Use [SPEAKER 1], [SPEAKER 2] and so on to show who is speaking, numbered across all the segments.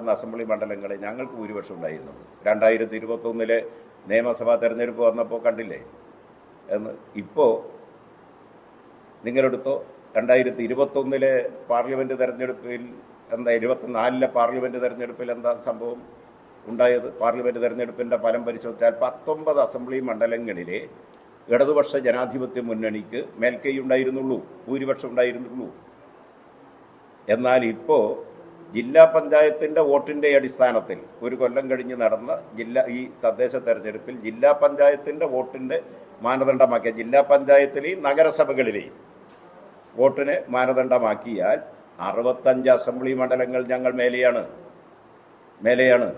[SPEAKER 1] ഉണ്ടാകുന്ന അസംബ്ലി മണ്ഡലങ്ങളെ ഞങ്ങൾക്ക് ഭൂരിപക്ഷം ഉണ്ടായിരുന്നുള്ളൂ രണ്ടായിരത്തി ഇരുപത്തൊന്നിലെ നിയമസഭാ തെരഞ്ഞെടുപ്പ് വന്നപ്പോൾ കണ്ടില്ലേ? എന്ന് ഇപ്പോൾ നിങ്ങളെടുത്തോ? രണ്ടായിരത്തി ഇരുപത്തൊന്നിലെ പാർലമെന്റ് തെരഞ്ഞെടുപ്പിൽ എന്താ ഇരുപത്തിനാലിലെ പാർലമെന്റ് തെരഞ്ഞെടുപ്പിൽ എന്താ സംഭവം ഉണ്ടായത്? പാർലമെന്റ് തെരഞ്ഞെടുപ്പിന്റെ ഫലം പരിശോധിച്ചാൽ പത്തൊമ്പത് അസംബ്ലി മണ്ഡലങ്ങളിലെ ഇടതുപക്ഷ ജനാധിപത്യ മുന്നണിക്ക് മേൽക്കൈ ഉണ്ടായിരുന്നുള്ളൂ ഭൂരിപക്ഷം ഉണ്ടായിരുന്നുള്ളൂ. എന്നാൽ ഇപ്പോൾ ജില്ലാ പഞ്ചായത്തിന്റെ വോട്ടിന്റെ അടിസ്ഥാനത്തിൽ ഒരു കൊല്ലം കഴിഞ്ഞ് നടന്ന ജില്ലാ ഈ തദ്ദേശ തെരഞ്ഞെടുപ്പിൽ ജില്ലാ പഞ്ചായത്തിന്റെ വോട്ടിന്റെ മാനദണ്ഡമാക്കിയ ജില്ലാ പഞ്ചായത്തിലെയും നഗരസഭകളിലെയും വോട്ടിന് മാനദണ്ഡമാക്കിയാൽ അറുപത്തഞ്ച് അസംബ്ലി മണ്ഡലങ്ങൾ ഞങ്ങൾ മേലെയാണ്. മേലെയാണ്.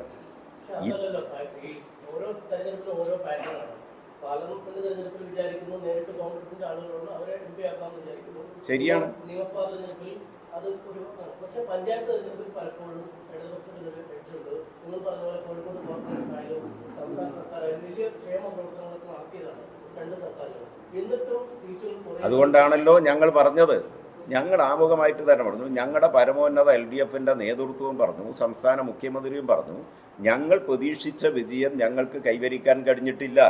[SPEAKER 1] ശരിയാണ്.
[SPEAKER 2] നിയമസഭാ തെരഞ്ഞെടുപ്പിൽ അത് ഒരു പക്ഷെ പഞ്ചായത്ത് തെരഞ്ഞെടുപ്പിൽ പലപ്പോഴും ഇടതുപക്ഷത്തിന് ഒരു എഡ്ജുണ്ട് നിങ്ങൾ പറഞ്ഞ പോലെ കോഴിക്കോട് കോർപ്പറേഷൻ ആയാലും സംസ്ഥാന സർക്കാർ ആയാലും വലിയ ക്ഷേമ പ്രവർത്തനങ്ങളൊക്കെ നടത്തിയതാണ് രണ്ട് സർക്കാരുകൾ. എന്നിട്ടും
[SPEAKER 1] അതുകൊണ്ടാണല്ലോ ഞങ്ങൾ പറഞ്ഞത്. ഞങ്ങൾ ആമുഖമായിട്ട് തന്നെ പറഞ്ഞു. ഞങ്ങളുടെ പരമോന്നത എൽ ഡി എഫിന്റെ നേതൃത്വവും പറഞ്ഞു. സംസ്ഥാന മുഖ്യമന്ത്രിയും പറഞ്ഞു. ഞങ്ങൾ പ്രതീക്ഷിച്ച വിജയം ഞങ്ങൾക്ക് കൈവരിക്കാൻ കഴിഞ്ഞിട്ടില്ല.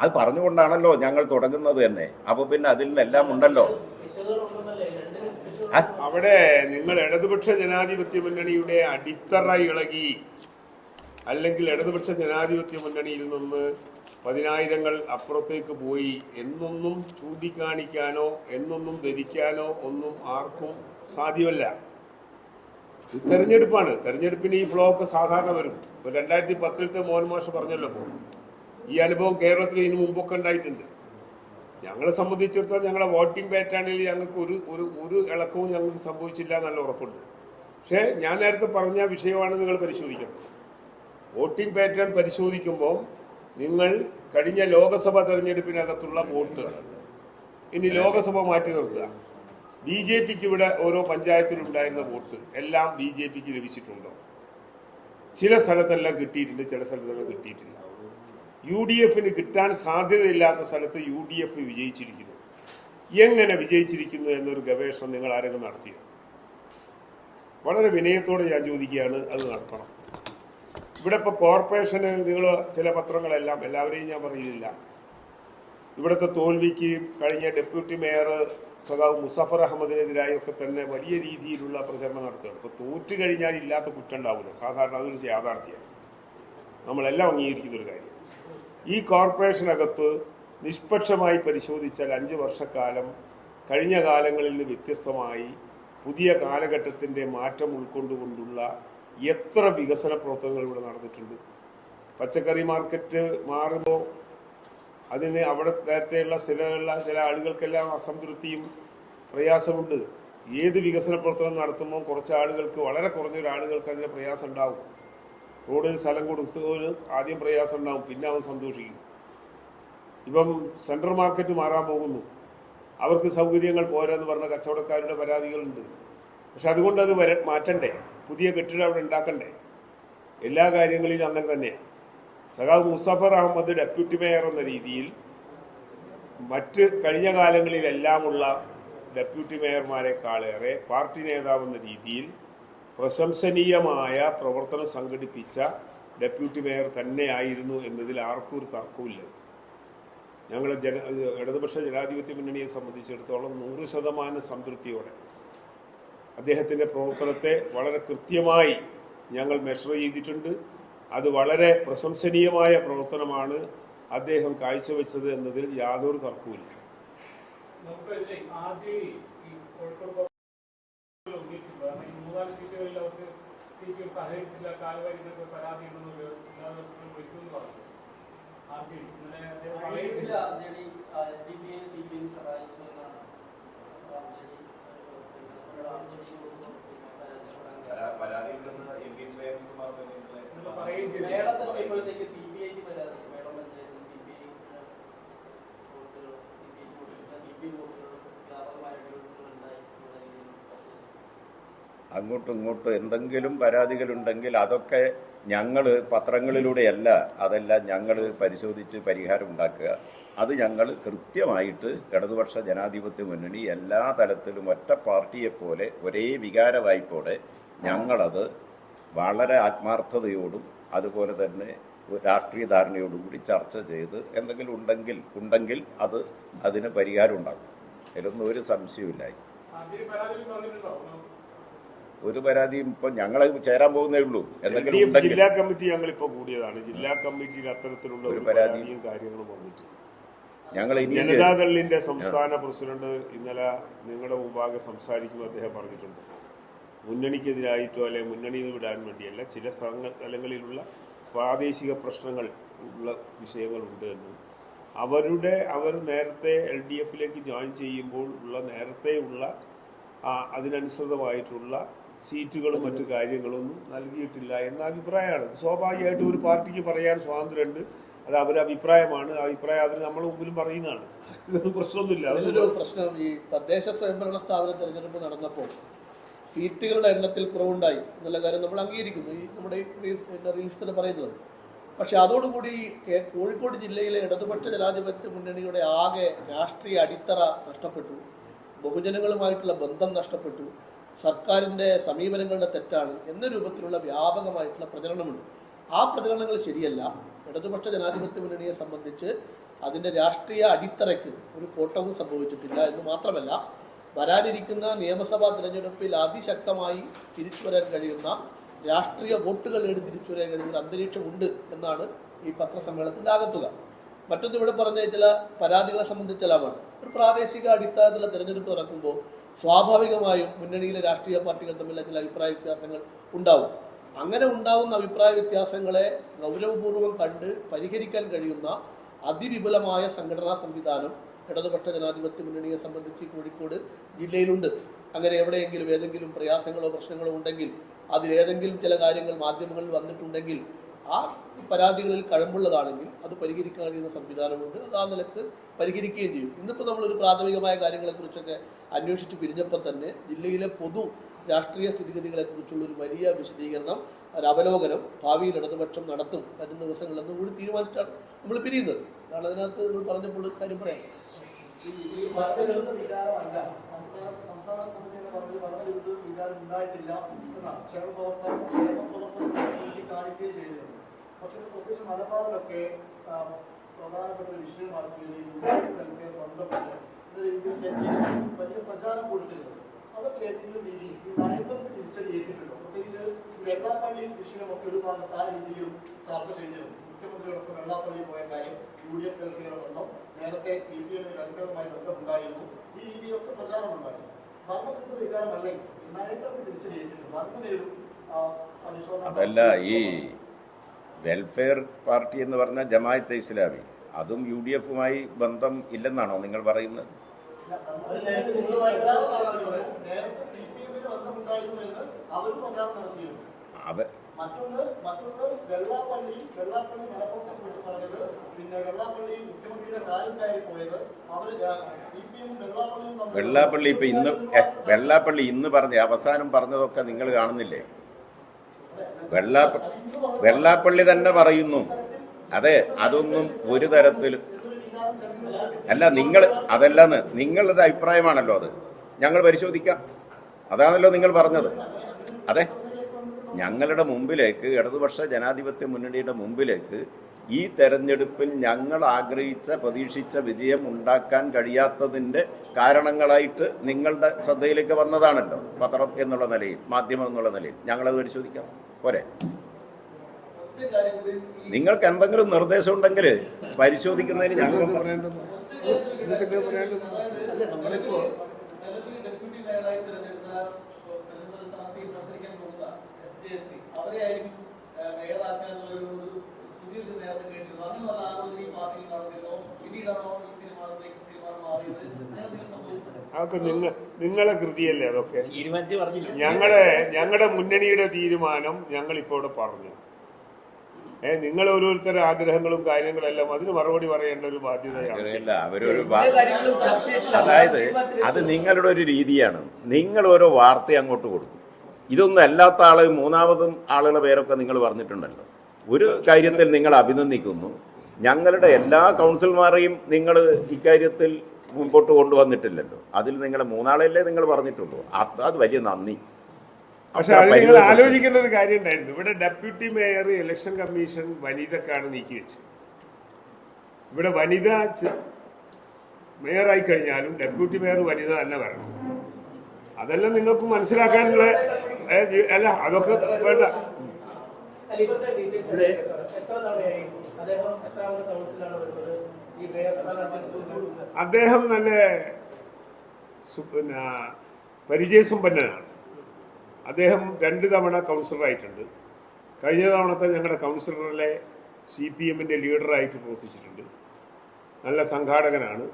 [SPEAKER 1] അത് പറഞ്ഞുകൊണ്ടാണല്ലോ ഞങ്ങൾ തുടങ്ങുന്നത് തന്നെ അപ്പോൾ പിന്നെ അതിൽ നിന്നെല്ലാം ഉണ്ടല്ലോ.
[SPEAKER 3] അവിടെ നിങ്ങൾ ഇടതുപക്ഷ ജനാധിപത്യ മുന്നണിയുടെ അടിത്തറ ഇളകി അല്ലെങ്കിൽ ഇടതുപക്ഷ ജനാധിപത്യ മുന്നണിയിൽ നിന്ന് പതിനായിരങ്ങൾ അപ്പുറത്തേക്ക് പോയി എന്നൊന്നും ചൂണ്ടിക്കാണിക്കാനോ എന്നൊന്നും ധരിക്കാനോ ഒന്നും ആർക്കും സാധ്യമല്ല. ഇത് തെരഞ്ഞെടുപ്പാണ്. തെരഞ്ഞെടുപ്പിന് ഈ ഫ്ലോ ഒക്കെ സാധാരണ വരും. ഇപ്പൊ രണ്ടായിരത്തി പത്തിലത്തെ മോഹൻ മാഷ് പറഞ്ഞല്ലോ ഇപ്പോൾ ഈ അനുഭവം കേരളത്തിൽ ഇതിനു മുമ്പൊക്കെ ഉണ്ടായിട്ടുണ്ട്. ഞങ്ങളെ സംബന്ധിച്ചിടത്തോളം ഞങ്ങളുടെ വോട്ടിംഗ് പാറ്റേണിൽ ഞങ്ങൾക്ക് ഒരു ഒരു ഒരു ഇളക്കവും ഞങ്ങൾക്ക് സംഭവിച്ചില്ല എന്നുള്ള ഉറപ്പുണ്ട്. പക്ഷേ ഞാൻ നേരത്തെ പറഞ്ഞ വിഷയമാണ് നിങ്ങൾ പരിശോധിക്കുന്നത് വോട്ടിംഗ് പാറ്റേൺ പരിശോധിക്കുമ്പോൾ നിങ്ങൾ കഴിഞ്ഞ ലോക്സഭ തെരഞ്ഞെടുപ്പിനകത്തുള്ള വോട്ടുകൾ ഇനി ലോകസഭ മാറ്റി നിർത്തുക. ബി ജെ പിക്ക് ഇവിടെ ഓരോ പഞ്ചായത്തിലുണ്ടായിരുന്ന വോട്ട് എല്ലാം ബി ജെ പിക്ക് ലഭിച്ചിട്ടുണ്ടോ? ചില സ്ഥലത്തെല്ലാം കിട്ടിയിട്ടുണ്ട് ചില സ്ഥലത്തെല്ലാം കിട്ടിയിട്ടില്ല. യു ഡി എഫിന് കിട്ടാൻ സാധ്യതയില്ലാത്ത സ്ഥലത്ത് യു ഡി എഫ് വിജയിച്ചിരിക്കുന്നു. എങ്ങനെ വിജയിച്ചിരിക്കുന്നു എന്നൊരു ഗവേഷണം നിങ്ങൾ ആരെങ്കിലും നടത്തിയത് വളരെ വിനയത്തോടെ ഞാൻ ചോദിക്കുകയാണ് അത് നടത്തണം. ഇവിടെ ഇപ്പോൾ കോർപ്പറേഷന് നിങ്ങൾ ചില പത്രങ്ങളെല്ലാം എല്ലാവരെയും ഞാൻ പറയുന്നില്ല ഇവിടുത്തെ തോൽവിക്ക് കഴിഞ്ഞ ഡെപ്യൂട്ടി മേയർ സഖാവ് മുസഫർ അഹമ്മദിനെതിരായൊക്കെ തന്നെ വലിയ രീതിയിലുള്ള പ്രചരണം നടത്തുകയാണ്. ഇപ്പോൾ തോറ്റു കഴിഞ്ഞാൽ ഇല്ലാത്ത കുറ്റം ഉണ്ടാവില്ല. സാധാരണ അതൊരു യാഥാർത്ഥ്യമാണ്. നമ്മളെല്ലാം അംഗീകരിക്കുന്ന ഒരു കാര്യം ഈ കോർപ്പറേഷനകത്ത് നിഷ്പക്ഷമായി പരിശോധിച്ചാൽ അഞ്ച് വർഷക്കാലം കഴിഞ്ഞ കാലങ്ങളിൽ നിന്ന് വ്യത്യസ്തമായി പുതിയ കാലഘട്ടത്തിന്റെ മാറ്റം ഉൾക്കൊണ്ടുകൊണ്ടുള്ള എത്ര വികസന പ്രവർത്തനങ്ങൾ ഇവിടെ നടന്നിട്ടുണ്ട്. പച്ചക്കറി മാർക്കറ്റ് മാറുമ്പോൾ അതിന് അവിടെ നേരത്തെയുള്ള ചില ചില ആളുകൾക്കെല്ലാം അസംതൃപ്തിയും പ്രയാസമുണ്ട്. ഏത് വികസന പ്രവർത്തനം നടത്തുമ്പോൾ കുറച്ച് ആളുകൾക്ക് വളരെ കുറഞ്ഞൊരു ആളുകൾക്ക് അതിന് പ്രയാസം ഉണ്ടാവും. റോഡിൽ സ്ഥലം കൊടുത്തവന് ആദ്യം പ്രയാസം ഉണ്ടാവും പിന്നെ അവൻ സന്തോഷിക്കും. ഇപ്പം സെൻട്രൽ മാർക്കറ്റ് മാറാൻ പോകുന്നു. അവർക്ക് സൗകര്യങ്ങൾ പോരാന്ന് പറഞ്ഞ കച്ചവടക്കാരുടെ പരാതികളുണ്ട്. പക്ഷെ അതുകൊണ്ട് അത് വര മാറ്റണ്ടേ? പുതിയ കെട്ടിടം അവിടെ ഉണ്ടാക്കണ്ടേ? എല്ലാ കാര്യങ്ങളിലും അങ്ങനെ തന്നെയാണ് സഖാവ് മുസഫർ അഹമ്മദ് ഡെപ്യൂട്ടി മേയർ എന്ന രീതിയിൽ മറ്റ് കഴിഞ്ഞ കാലങ്ങളിലെല്ലാമുള്ള ഡെപ്യൂട്ടി മേയർമാരെക്കാളേറെ പാർട്ടി നേതാവെന്ന രീതിയിൽ പ്രശംസനീയമായ പ്രവർത്തനം സംഘടിപ്പിച്ച ഡെപ്യൂട്ടി മേയർ തന്നെയായിരുന്നു എന്നതിൽ ആർക്കും ഒരു തർക്കമില്ല ഞങ്ങൾ ജന ഇടതുപക്ഷ ജനാധിപത്യ മുന്നണിയെ സംബന്ധിച്ചിടത്തോളം നൂറ് ശതമാനം സംതൃപ്തിയോടെ അദ്ദേഹത്തിന്റെ പ്രവർത്തനത്തെ വളരെ കൃത്യമായി ഞങ്ങൾ മെഷർ ചെയ്തിട്ടുണ്ട്. അത് വളരെ പ്രശംസനീയമായ പ്രവർത്തനമാണ് അദ്ദേഹം കാഴ്ചവെച്ചത് എന്നതിൽ യാതൊരു തർക്കവുമില്ല.
[SPEAKER 4] All right.
[SPEAKER 1] അങ്ങോട്ടും ഇങ്ങോട്ടും എന്തെങ്കിലും പരാതികളുണ്ടെങ്കിൽ അതൊക്കെ ഞങ്ങൾ പത്രങ്ങളിലൂടെയല്ല അതെല്ലാം ഞങ്ങൾ പരിശോധിച്ച് പരിഹാരം ഉണ്ടാക്കുക. അത് ഞങ്ങൾ കൃത്യമായിട്ട് ഇടതുപക്ഷ ജനാധിപത്യ മുന്നണി എല്ലാ തലത്തിലും ഒറ്റ പാർട്ടിയെപ്പോലെ ഒരേ വികാര വായ്പോടെ ഞങ്ങളത് വളരെ ആത്മാർത്ഥതയോടും അതുപോലെ തന്നെ രാഷ്ട്രീയ ധാരണയോടും കൂടി ചർച്ച ചെയ്ത് എന്തെങ്കിലും ഉണ്ടെങ്കിൽ ഉണ്ടെങ്കിൽ അത് അതിന് പരിഹാരം ഉണ്ടാകും അതിലൊന്നും ഒരു സംശയമില്ലായി ഒരു പരാതിയും ഇപ്പൊ ഞങ്ങൾ ചേരാൻ പോകുന്നേ ഉള്ളൂ. എന്തെങ്കിലും
[SPEAKER 3] ജില്ലാ കമ്മിറ്റി ഞങ്ങൾ ഇപ്പോൾ കൂടിയതാണ്. ജില്ലാ കമ്മിറ്റിയിൽ അത്തരത്തിലുള്ള
[SPEAKER 1] ഒരു
[SPEAKER 3] പരാതിയും കാര്യങ്ങളും വന്നിട്ടില്ല.
[SPEAKER 1] ഞങ്ങൾ
[SPEAKER 3] ജനതാദളിന്റെ സംസ്ഥാന പ്രസിഡന്റ് ഇന്നലെ നിങ്ങളുടെ മുമ്പാകെ സംസാരിക്കുമ്പോൾ അദ്ദേഹം പറഞ്ഞിട്ടുണ്ട്. മുന്നണിക്കെതിരായിട്ടോ അല്ലെ മുന്നണിയിൽ വിടാൻ വേണ്ടിയല്ല ചില സ്ഥലങ്ങളിലുള്ള പ്രാദേശിക പ്രശ്നങ്ങൾ ഉള്ള വിഷയങ്ങളുണ്ട് എന്ന്. അവരുടെ അവർ നേരത്തെ എൽ ഡി എഫിലേക്ക് ജോയിൻ ചെയ്യുമ്പോൾ ഉള്ള നേരത്തെയുള്ള അതിനനുസൃതമായിട്ടുള്ള സീറ്റുകളും മറ്റു കാര്യങ്ങളൊന്നും നൽകിയിട്ടില്ല എന്ന അഭിപ്രായമാണ്. സ്വാഭാവികമായിട്ട് ഒരു പാർട്ടിക്ക് പറയാൻ സ്വാതന്ത്ര്യമുണ്ട്. അത് അവരുടെ അഭിപ്രായമാണ്. ആ അഭിപ്രായം അവർ നമ്മുടെ മുമ്പിലും പറയുന്നതാണ്. ഇതൊന്നും പ്രശ്നമൊന്നുമില്ല. അതൊരു
[SPEAKER 2] പ്രശ്നം ഈ തദ്ദേശ സ്വയംഭരണ സ്ഥാപന തെരഞ്ഞെടുപ്പ് നടന്നപ്പോൾ സീറ്റുകളുടെ എണ്ണത്തിൽ കുറവുണ്ടായി എന്നുള്ള കാര്യം നമ്മൾ അംഗീകരിക്കുന്നു. ഈ നമ്മുടെ റീൽസ് തന്നെ പറയുന്നത്. പക്ഷെ അതോടുകൂടി കോഴിക്കോട് ജില്ലയിലെ ഇടതുപക്ഷ ജനാധിപത്യ മുന്നണിയുടെ ആകെ രാഷ്ട്രീയ അടിത്തറ നഷ്ടപ്പെട്ടു. ബഹുജനങ്ങളുമായിട്ടുള്ള ബന്ധം നഷ്ടപ്പെട്ടു. സർക്കാരിന്റെ സമീപനങ്ങളുടെ തെറ്റാണ് എന്ന രൂപത്തിലുള്ള വ്യാപകമായിട്ടുള്ള പ്രചരണമുണ്ട്. ആ പ്രചരണങ്ങൾ ശരിയല്ല. ഇടതുപക്ഷ ജനാധിപത്യ മുന്നണിയെ സംബന്ധിച്ച് അതിന്റെ രാഷ്ട്രീയ അടിത്തറയ്ക്ക് ഒരു കോട്ടവും സംഭവിച്ചിട്ടില്ല എന്ന് മാത്രമല്ല വരാനിരിക്കുന്ന നിയമസഭാ തിരഞ്ഞെടുപ്പിൽ അതിശക്തമായി തിരിച്ചു വരാൻ കഴിയുന്ന രാഷ്ട്രീയ വോട്ടുകൾ നേടി തിരിച്ചു വരാൻ കഴിയുന്ന അന്തരീക്ഷമുണ്ട് എന്നാണ് ഈ പത്രസമ്മേളനത്തിന്റെ ആകത്തുക. മറ്റൊന്ന് ഇവിടെ പറഞ്ഞ ചില പരാതികളെ സംബന്ധിച്ചെല്ലാമാണ് ഒരു പ്രാദേശിക അടിസ്ഥാനത്തിലുള്ള തിരഞ്ഞെടുപ്പ് നടക്കുമ്പോൾ സ്വാഭാവികമായും മുന്നണിയിലെ രാഷ്ട്രീയ പാർട്ടികൾ തമ്മിലുള്ള ചില അഭിപ്രായ വ്യത്യാസങ്ങൾ ഉണ്ടാവും. അങ്ങനെ ഉണ്ടാവുന്ന അഭിപ്രായ വ്യത്യാസങ്ങളെ ഗൗരവപൂർവം കണ്ട് പരിഹരിക്കാൻ കഴിയുന്ന അതിവിപുലമായ സംഘടനാ സംവിധാനം ഇടതുപക്ഷ ജനാധിപത്യ മുന്നണിയെ സംബന്ധിച്ച് കോഴിക്കോട് ജില്ലയിലുണ്ട്. അങ്ങനെ എവിടെയെങ്കിലും ഏതെങ്കിലും പ്രയാസങ്ങളോ പ്രശ്നങ്ങളോ ഉണ്ടെങ്കിൽ അതിലേതെങ്കിലും ചില കാര്യങ്ങൾ മാധ്യമങ്ങളിൽ വന്നിട്ടുണ്ടെങ്കിൽ ആ പരാതികളിൽ കഴമ്പുള്ളതാണെങ്കിൽ അത് പരിഹരിക്കാൻ കഴിയുന്ന സംവിധാനമുണ്ട് അത് ആ നിലയ്ക്ക് പരിഹരിക്കുകയും ചെയ്യും ഇന്നിപ്പോൾ നമ്മളൊരു പ്രാഥമികമായ കാര്യങ്ങളെക്കുറിച്ചൊക്കെ അന്വേഷിച്ച് പിരിഞ്ഞപ്പോൾ തന്നെ ജില്ലയിലെ പൊതു രാഷ്ട്രീയ സ്ഥിതിഗതികളെക്കുറിച്ചുള്ള ഒരു വലിയ വിശദീകരണം അവലോകനം ഭാവിയിൽ ഇടതുപക്ഷം നടത്തും വരുന്ന ദിവസങ്ങളെന്നും കൂടി തീരുമാനിച്ചാണ് നമ്മൾ പിരിയുന്നത് അതാണ് അതിനകത്ത് നിങ്ങൾ പറഞ്ഞപ്പോൾ ഒരു കാര്യം പറയാം
[SPEAKER 5] ഉണ്ടായിട്ടില്ല ക്ഷേമ പ്രവർത്തനം ചെയ്തിരുന്നു പക്ഷെ പ്രത്യേകിച്ച് മലബാറിലൊക്കെ പ്രധാനപ്പെട്ട ഒരു രീതിയിലേക്ക് വലിയ പ്രചാരം കൊടുത്തിരുന്നത് അതൊക്കെ ഏതെങ്കിലും രീതിയിൽ ഈ നയങ്ങൾക്ക് തിരിച്ചടി ഏറ്റിട്ടുണ്ടോ പ്രത്യേകിച്ച് വെള്ളാപ്പള്ളി വിഷയമൊക്കെ ഒരു ഭാഗത്ത് ആ രീതിയിലും ചർച്ച ചെയ്തിരുന്നു. മുഖ്യമന്ത്രിയോടൊപ്പം വെള്ളാപ്പള്ളി പോയ കാര്യം യു ഡി എഫ് വെൽഫെയർ ബന്ധം നേരത്തെ സി പി എമ്മിന് വെൽഫെയറുമായി ബന്ധമുണ്ടായിരുന്നു. ഈ രീതിയിലൊക്കെ പ്രചാരണമുണ്ടായിരുന്നു ഭരണത്തിന്റെ വികാരമല്ലെങ്കിൽ നയങ്ങൾക്ക് തിരിച്ചടി ഏറ്റിട്ടുണ്ട് ആ, പരിശോധന
[SPEAKER 1] വെൽഫെയർ പാർട്ടി എന്ന് പറഞ്ഞാൽ ജമായത്തെ ഇസ്ലാമി. അതും യു ഡി എഫുമായി ബന്ധം ഇല്ലെന്നാണോ നിങ്ങൾ പറയുന്നത്? അവ
[SPEAKER 5] മറ്റൊന്ന് മറ്റൊന്ന് വെള്ളാപ്പള്ളി വെള്ളാപ്പള്ളി മലപ്പുറത്തെ കുറിച്ച് പറഞ്ഞത് പിന്നെ വെള്ളാപ്പള്ളി മുഖ്യമന്ത്രിയുടെ പോയത് അവർ സി പി എം വെള്ളാപ്പള്ളിയും
[SPEAKER 1] വെള്ളാപ്പള്ളി ഇപ്പൊ ഇന്ന് വെള്ളാപ്പള്ളി ഇന്ന് പറഞ്ഞ അവസാനം പറഞ്ഞതൊക്കെ നിങ്ങൾ കാണുന്നില്ലേ? വെള്ളാപ്പ വെള്ളാപ്പള്ളി തന്നെ പറയുന്നു. അതെ അതൊന്നും ഒരു തരത്തിലും അല്ല നിങ്ങൾ അതല്ലെന്ന് നിങ്ങളുടെ അഭിപ്രായമാണല്ലോ അത്. ഞങ്ങൾ പരിശോധിക്കാം. അതാണല്ലോ നിങ്ങൾ പറഞ്ഞത്. അതെ ഞങ്ങളുടെ മുമ്പിലേക്ക് ഇടതുപക്ഷ ജനാധിപത്യ മുന്നണിയുടെ മുമ്പിലേക്ക് ഈ തെരഞ്ഞെടുപ്പിൽ ഞങ്ങൾ ആഗ്രഹിച്ച പ്രതീക്ഷിച്ച വിജയം ഉണ്ടാക്കാൻ കഴിയാത്തതിന്റെ കാരണങ്ങളായിട്ട് നിങ്ങളുടെ ശ്രദ്ധയിലേക്ക് വന്നതാണല്ലോ പത്രം എന്നുള്ള നിലയിൽ മാധ്യമം എന്നുള്ള നിലയിൽ. ഞങ്ങളത് പരിശോധിക്കാം. പോരെ. നിങ്ങൾക്ക് എന്തെങ്കിലും നിർദ്ദേശം ഉണ്ടെങ്കിൽ പരിശോധിക്കുന്നതിന് ഞങ്ങൾ
[SPEAKER 2] മേയറാക്കാനുള്ള ഒരു ഒരു സ്തുതി ഒരു നേരത്തെ കേട്ടിരുന്നു അങ്ങനെ പറഞ്ഞ ആലോചന ഈ പാർട്ടിയിൽ നടന്നിരുന്നോ പിന്നീടാണോ ഈ തീരുമാനത്തിലേക്ക് തീരുമാനം മാറിയത് അങ്ങനെ എന്തെങ്കിലും സംഭവിച്ചിട്ടുണ്ടോ
[SPEAKER 3] അതൊക്കെ നിങ്ങൾ നിങ്ങളെ കൃതിയല്ലേ അതൊക്കെ?
[SPEAKER 6] ഞങ്ങളെ
[SPEAKER 3] ഞങ്ങളുടെ ഞങ്ങളുടെ മുന്നണിയുടെ തീരുമാനം ഞങ്ങൾ ഇപ്പൊ ഇവിടെ പറഞ്ഞു. ഏ നിങ്ങൾ ഓരോരുത്തരുടെ ആഗ്രഹങ്ങളും കാര്യങ്ങളെല്ലാം അതിന് മറുപടി പറയേണ്ട ഒരു ബാധ്യതയാണ്.
[SPEAKER 1] അവരൊരു അതായത് അത് നിങ്ങളുടെ ഒരു രീതിയാണ്. നിങ്ങൾ ഓരോ വാർത്ത അങ്ങോട്ട് കൊടുക്കും. ഇതൊന്നും അല്ലാത്ത ആൾ മൂന്നാമതും ആളുകളുടെ പേരൊക്കെ നിങ്ങൾ പറഞ്ഞിട്ടുണ്ടല്ലോ. ഒരു കാര്യത്തിൽ നിങ്ങൾ അഭിനന്ദിക്കുന്നു. ഞങ്ങളുടെ എല്ലാ കൗൺസിലർമാരെയും നിങ്ങൾ ഇക്കാര്യത്തിൽ മുമ്പോട്ട് കൊണ്ടുവന്നിട്ടില്ലല്ലോ. അതിൽ നിങ്ങൾ മൂന്നാളല്ലേ നിങ്ങൾ പറഞ്ഞിട്ടുള്ളൂ. അത് അത് വലിയ നന്ദി.
[SPEAKER 3] പക്ഷെ അത് നിങ്ങൾ. ആലോചിക്കേണ്ട ഒരു കാര്യം ഉണ്ടായിരുന്നു. ഇവിടെ ഡെപ്യൂട്ടി മേയർ ഇലക്ഷൻ കമ്മീഷൻ വനിതക്കാണ് നീക്കി വെച്ചത്. ഇവിടെ വനിത മേയറായി കഴിഞ്ഞാലും ഡെപ്യൂട്ടി മേയർ വനിത തന്നെ വരണം. അതെല്ലാം നിങ്ങൾക്ക് മനസ്സിലാക്കാനുള്ള അല്ല അതൊക്കെ വേണ്ട.
[SPEAKER 2] എത്ര തവണയായി? അദ്ദേഹം എത്രാമത്തെ കൗൺസിലാണ് വരുന്നത്?
[SPEAKER 3] അദ്ദേഹം നല്ല പിന്നെ പരിചയസമ്പന്നനാണ് അദ്ദേഹം രണ്ട് തവണ കൗൺസിലറായിട്ടുണ്ട് കഴിഞ്ഞ തവണത്തെ ഞങ്ങളുടെ കൗൺസിലറിലെ സി പി എമ്മിന്റെ ലീഡറായിട്ട് പ്രവർത്തിച്ചിട്ടുണ്ട്. നല്ല സംഘാടകനാണ്.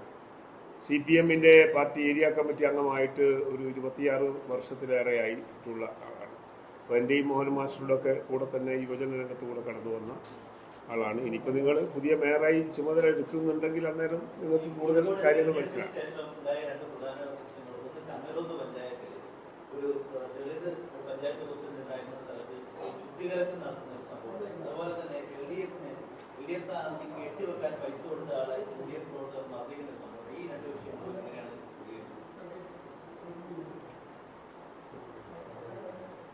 [SPEAKER 3] സി പി എമ്മിന്റെ പാർട്ടി ഏരിയ കമ്മിറ്റി അംഗമായിട്ട് ഒരു ഇരുപത്തിയാറ് വർഷത്തിലേറെ ആയിട്ടുള്ള ആളാണ്. അപ്പോൾ എന്റെയും മോഹൻ മാസ്റ്ററുടെ കൂടെ തന്നെ യുവജന രംഗത്ത് കൂടെ കടന്നു വന്ന ആളാണ് ഇനിയിപ്പോൾ നിങ്ങൾ പുതിയ മേയറായി ചുമതല എടുക്കുന്നുണ്ടെങ്കിൽ അന്നേരം നിങ്ങൾക്ക് കൂടുതൽ കാര്യങ്ങൾ മനസ്സിലാക്കാം?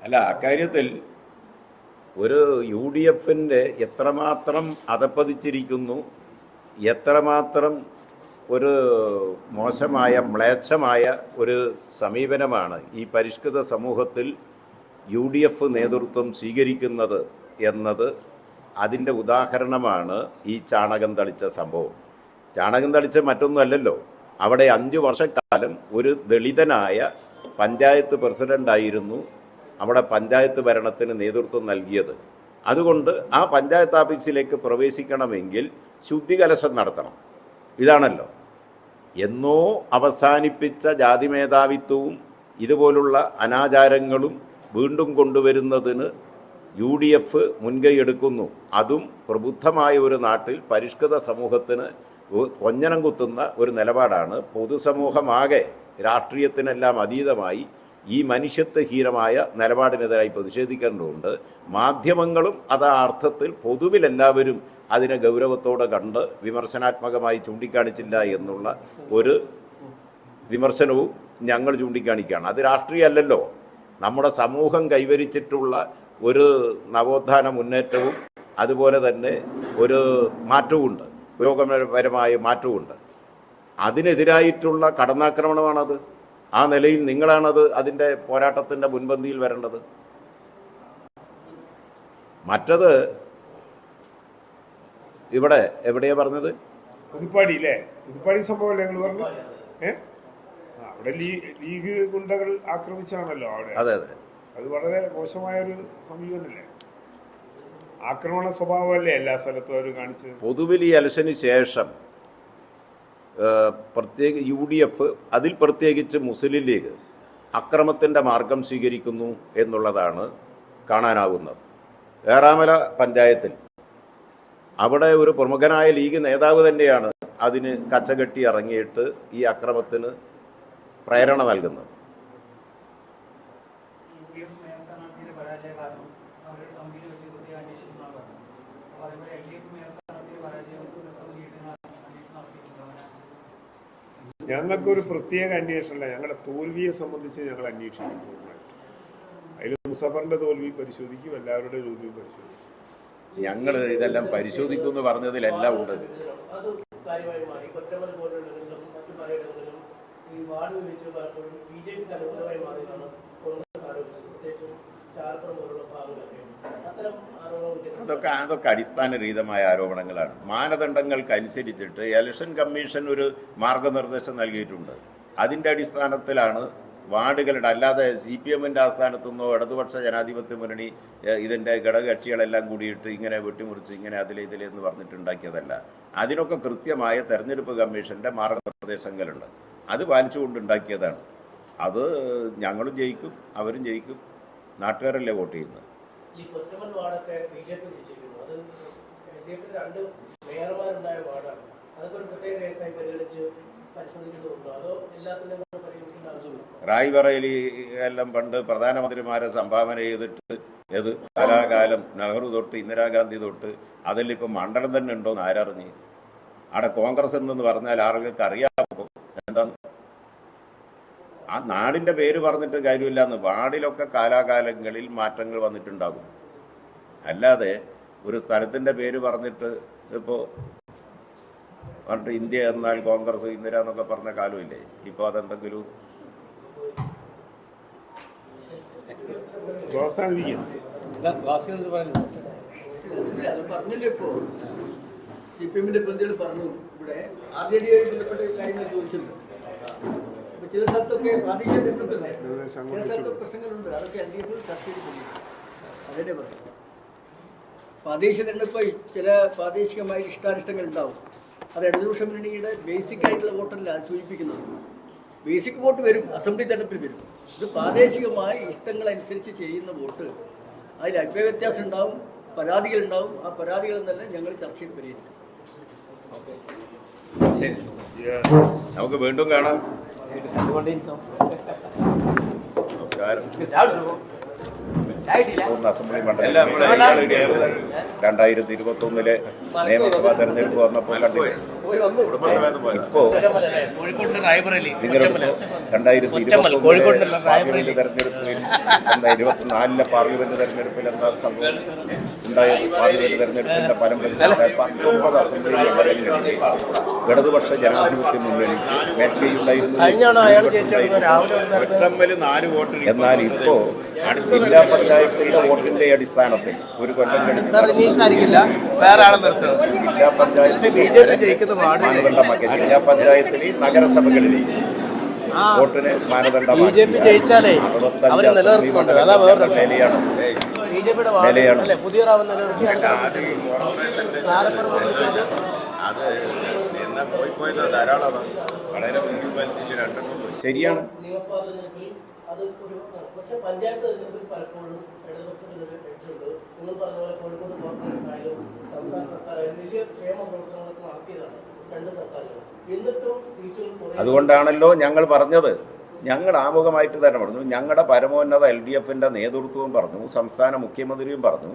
[SPEAKER 1] അല്ല അക്കാര്യത്തിൽ ഒരു യു ഡി എഫിന്റെ എത്രമാത്രം അതപ്പതിച്ചിരിക്കുന്നു എത്രമാത്രം ഒരു മോശമായ മ്ലേച്ഛമായ ഒരു സമീപനമാണ് ഈ പരിഷ്കൃത സമൂഹത്തിൽ യു ഡി എഫ് നേതൃത്വം സ്വീകരിക്കുന്നത് എന്നത് അതിന്റെ ഉദാഹരണമാണ് ഈ ചാണകം തളിച്ച സംഭവം. ചാണകം തളിച്ച മറ്റൊന്നുമല്ലല്ലോ. അവിടെ അഞ്ചു വർഷക്കാലം ഒരു ദളിതനായ പഞ്ചായത്ത് പ്രസിഡന്റായിരുന്നു അവിടെ പഞ്ചായത്ത് ഭരണത്തിന് നേതൃത്വം നൽകിയത്. അതുകൊണ്ട് ആ പഞ്ചായത്ത് ഓഫീസിലേക്ക് പ്രവേശിക്കണമെങ്കിൽ ശുദ്ധികലശം നടത്തണം. ഇതാണല്ലോ. എന്നോ അവസാനിപ്പിച്ച ജാതി മേധാവിത്വവും ഇതുപോലുള്ള അനാചാരങ്ങളും വീണ്ടും കൊണ്ടുവരുന്നതിന് യു ഡി എഫ് മുൻകൈ എടുക്കുന്നു. അതും പ്രബുദ്ധമായ ഒരു നാട്ടിൽ പരിഷ്കൃത സമൂഹത്തിന് കൊഞ്ഞനം കുത്തുന്ന ഒരു നിലപാടാണ് പൊതുസമൂഹമാകെ രാഷ്ട്രീയത്തിനെല്ലാം അതീതമായി ഈ മനുഷ്യത്വഹീനമായ നിലപാടിനെതിരായി പ്രതിഷേധിക്കേണ്ടതുണ്ട്. മാധ്യമങ്ങളും അത് ആ അർത്ഥത്തിൽ പൊതുവിലെല്ലാവരും അതിനെ ഗൗരവത്തോടെ കണ്ട് വിമർശനാത്മകമായി ചൂണ്ടിക്കാണിച്ചില്ല എന്നുള്ള ഒരു വിമർശനവും ഞങ്ങൾ ചൂണ്ടിക്കാണിക്കുകയാണ്. അത് രാഷ്ട്രീയമല്ലല്ലോ. നമ്മുടെ സമൂഹം കൈവരിച്ചിട്ടുള്ള ഒരു നവോത്ഥാന മുന്നേറ്റവും അതുപോലെ തന്നെ ഒരു മാറ്റവുമുണ്ട്. പുരോഗമനപരമായ മാറ്റവുമുണ്ട്. അതിനെതിരായിട്ടുള്ള കടന്നാക്രമണമാണത്. ആ നിലയിൽ നിങ്ങളാണത് അതിന്റെ പോരാട്ടത്തിന്റെ മുൻപന്തിയിൽ വരേണ്ടത്. മറ്റത് ഇവിടെ എവിടെയാ പറഞ്ഞത്?
[SPEAKER 3] പുതുപ്പാടി അല്ലേ പുതുപ്പാടി സംഭവമല്ലേ നിങ്ങൾ പറഞ്ഞു ഏ? അവിടെ ലീഗ് ഗുണ്ടകൾ ആക്രമിച്ചാണല്ലോ അവിടെ.
[SPEAKER 1] അതെ അതെ.
[SPEAKER 3] അത് വളരെ മോശമായൊരു സമീപനല്ലേ ആക്രമണ സ്വഭാവമല്ലേ എല്ലാ സ്ഥലത്തും അവർ കാണിച്ചത്?
[SPEAKER 1] പൊതുവിൽ ഈ ഇലക്ഷന് ശേഷം പ്രത്യേക യു ഡി എഫ് അതിൽ പ്രത്യേകിച്ച് മുസ്ലിം ലീഗ് അക്രമത്തിന്റെ മാർഗം സ്വീകരിക്കുന്നു എന്നുള്ളതാണ് കാണാനാവുന്നത്. ഏറാമല പഞ്ചായത്തിൽ അവിടെ ഒരു പ്രമുഖനായ ലീഗ് നേതാവ് തന്നെയാണ് അതിന് കച്ചകെട്ടി ഇറങ്ങിയിട്ട് ഈ അക്രമത്തിന് പ്രേരണ നൽകുന്നത്
[SPEAKER 6] യു ഡി എഫ് മേയർ സ്ഥാനാർത്ഥിയുടെ പരാജയ കാരണം അവരുടെ സമിതിയിൽ വെച്ച് പ്രത്യേക അന്വേഷിക്കുന്നതാണ് പറഞ്ഞത് അപ്പോൾ അതേപോലെ എൽ ഡി എഫ് മേയർ സ്ഥാനാർത്ഥിയുടെ പരാജയം സമിതിയുടെ അന്വേഷണം നടത്തിയിട്ടുണ്ടാകും
[SPEAKER 3] ഞങ്ങൾക്കൊരു പ്രത്യേക അന്വേഷണമല്ല. ഞങ്ങളുടെ തോൽവിയെ സംബന്ധിച്ച് ഞങ്ങൾ അന്വേഷിക്കും അതിൽ മുസഫറിന്റെ തോൽവി പരിശോധിക്കും എല്ലാവരുടെ തോൽവിയും പരിശോധിക്കും.
[SPEAKER 1] ഞങ്ങൾ ഇതെല്ലാം പരിശോധിക്കും എന്ന് പറഞ്ഞതിലെല്ലാം ഉണ്ട്.
[SPEAKER 2] ഈ വാർഡ് വിഭജിച്ച് പലപ്പോഴും ബി ജെ പി തലമുറയായി മാറിയതാണ് കോൺഗ്രസ് ആരോപിച്ചത് പ്രത്യേകിച്ചും
[SPEAKER 1] അതൊക്കെ അതൊക്കെ അടിസ്ഥാനരഹിതമായ ആരോപണങ്ങളാണ്. മാനദണ്ഡങ്ങൾക്കനുസരിച്ചിട്ട് ഇലക്ഷൻ കമ്മീഷൻ ഒരു മാർഗനിർദ്ദേശം നൽകിയിട്ടുണ്ട്. അതിന്റെ അടിസ്ഥാനത്തിലാണ് വാർഡുകളുടെ അല്ലാതെ സി പി എമ്മിന്റെ ആസ്ഥാനത്തുനിന്നോ ഇടതുപക്ഷ ജനാധിപത്യ മുന്നണി ഇതിന്റെ ഘടകകക്ഷികളെല്ലാം കൂടിയിട്ട് ഇങ്ങനെ വെട്ടിമുറിച്ച് ഇങ്ങനെ അതിലെ ഇതിലെ എന്ന് പറഞ്ഞിട്ടുണ്ടാക്കിയതല്ല. അതിനൊക്കെ കൃത്യമായ തെരഞ്ഞെടുപ്പ് കമ്മീഷന്റെ മാർഗനിർദ്ദേശങ്ങളുണ്ട്. അത് പാലിച്ചുകൊണ്ടുണ്ടാക്കിയതാണ്. അത് ഞങ്ങളും ജയിക്കും അവരും ജയിക്കും. നാട്ടുകാരല്ലേ വോട്ട് ചെയ്യുന്നത്?
[SPEAKER 2] ഈ കൊറ്റമൺ വാർഡൊക്കെ ബി ജെ പി വിജയിക്കുന്നു അത് എൽ ഡി എഫിന് രണ്ട് മേയർമാരുണ്ടായ വാർഡാണ്. അതൊക്കെ ഒരു പ്രത്യേക കേസായി പരിഗണിച്ച് പരിശോധിക്കേണ്ടതുണ്ടോ? അതോ എല്ലാത്തിനും
[SPEAKER 1] റായ്ബറയിൽ എല്ലാം പണ്ട് പ്രധാനമന്ത്രിമാരെ സംഭാവന ചെയ്തിട്ട് ഏത് കലാകാലം നെഹ്റു തൊട്ട് ഇന്ദിരാഗാന്ധി തൊട്ട് അതിലിപ്പം മണ്ഡലം തന്നെ ഉണ്ടോ ഉണ്ടോന്ന് ആരറിഞ്ഞ്. അവിടെ കോൺഗ്രസ് എന്നു പറഞ്ഞാൽ ആളുകൾക്ക് അറിയാമോ എന്താന്ന്? ആ നാടിന്റെ പേര് പറഞ്ഞിട്ട് കാര്യമില്ല എന്ന് വാർഡിലൊക്കെ കാലാകാലങ്ങളിൽ മാറ്റങ്ങൾ വന്നിട്ടുണ്ടാകും. അല്ലാതെ ഒരു സ്ഥലത്തിന്റെ പേര് പറഞ്ഞിട്ട് ഇപ്പോൾ പറഞ്ഞിട്ട് ഇന്ത്യ എന്നാൽ കോൺഗ്രസ് ഇന്ദിര എന്നൊക്കെ പറഞ്ഞ കാലമില്ലേ? ഇപ്പോൾ അതെന്തെങ്കിലും
[SPEAKER 7] പറഞ്ഞില്ലേ ഇപ്പോ. സി പി എമ്മിന്റെ പ്രതികൾ പറഞ്ഞു ഇവിടെ. ആർ ജെ ഡി ബന്ധപ്പെട്ട കാര്യങ്ങൾ ചോദിച്ചല്ലോ അപ്പൊ ചില സ്ഥലത്തൊക്കെ പ്രാദേശിക തെരഞ്ഞെടുപ്പല്ലേ ചില സ്ഥലത്തൊക്കെ പ്രശ്നങ്ങളുണ്ട്. അതൊക്കെ എൽ ഡി എഫ് ചർച്ച ചെയ്തിട്ടുണ്ട് അതന്നെ പറഞ്ഞു പ്രാദേശിക തിരഞ്ഞെടുപ്പ് ചില പ്രാദേശികമായ ഇഷ്ടാനിഷ്ടങ്ങൾ ഉണ്ടാവും. അത് ഇടതുപക്ഷ മുന്നണിയുടെ ബേസിക് ആയിട്ടുള്ള വോട്ടല്ല അത് സൂചിപ്പിക്കുന്നത് ബേസിക് വോട്ട് വരും അസംബ്ലി തെരഞ്ഞെടുപ്പിൽ വരും. ഇത് പ്രാദേശികമായ ഇഷ്ടങ്ങളനുസരിച്ച് ചെയ്യുന്ന വോട്ട്. അതിൽ അഭിപ്രായ വ്യത്യാസം ഉണ്ടാവും പരാതികൾ ഉണ്ടാവും. ആ പരാതികൾ തന്നെ ഞങ്ങൾ ചർച്ചയിൽ പരിഹരിക്കും
[SPEAKER 1] നമുക്ക് വീണ്ടും കാണാം. അസംബ്ലി മണ്ഡലം രണ്ടായിരത്തി ഇരുപത്തി ഒന്നിലെ നിയമസഭാ തെരഞ്ഞെടുപ്പ് വന്നപ്പോൾ കണ്ടില്ലേ? ഇപ്പോ നിങ്ങൾ രണ്ടായിരത്തി ഇരുപത്തി തെരഞ്ഞെടുപ്പിൽ ഇരുപത്തിനാലിലെ പാർലമെന്റ് തെരഞ്ഞെടുപ്പിൽ എന്താ സംഭവം? ഉണ്ടായത് പാർലമെന്റ് തെരഞ്ഞെടുപ്പിന്റെ പരമ്പരയിലെ പത്തൊമ്പത് അസംബ്ലി മണ്ഡലങ്ങളിൽ ഇടതുപക്ഷ ജനാധിപത്യ മുന്നണി മേൽക്കൈയുണ്ടായിരുന്നു എന്നാൽ ഇപ്പോ ജില്ലാ പഞ്ചായത്തിന്റെ വോട്ടിന്റെ അടിസ്ഥാനത്തിൽ ഒരു കൊല്ലം ജില്ലാ പഞ്ചായത്ത് ജില്ലാ പഞ്ചായത്തിൽ നഗരസഭകളിൽ വോട്ടിന് മാനദണ്ഡമാക്കി.
[SPEAKER 2] ബി ജെ പി ജയിച്ചാലേ അവർ നിലനിർത്തുന്നുണ്ട്. അതാ വേറെ രസം.
[SPEAKER 1] നിലയാണ്. ശരിയാണ്
[SPEAKER 2] നിയമസഭാ അത് ഒരു പക്ഷെ പഞ്ചായത്ത് തെരഞ്ഞെടുപ്പിൽ പലപ്പോഴും ഇടതുപക്ഷത്തിന് ഒരു എഡ്ജുണ്ട് നിങ്ങൾ പറഞ്ഞ പോലെ കോഴിക്കോട് കോർപ്പറേഷൻ ആയാലും സംസ്ഥാന സർക്കാരായാലും വലിയ ക്ഷേമ പ്രവർത്തനങ്ങളൊക്കെ നടത്തിയതാണ് രണ്ട് സർക്കാരുകൾ എന്നിട്ടും
[SPEAKER 1] അതുകൊണ്ടാണല്ലോ ഞങ്ങൾ പറഞ്ഞത് ഞങ്ങൾ ആമുഖമായിട്ട് തന്നെ പറഞ്ഞു ഞങ്ങളുടെ പരമോന്നത എൽ ഡി എഫിന്റെ നേതൃത്വവും പറഞ്ഞു സംസ്ഥാന മുഖ്യമന്ത്രിയും പറഞ്ഞു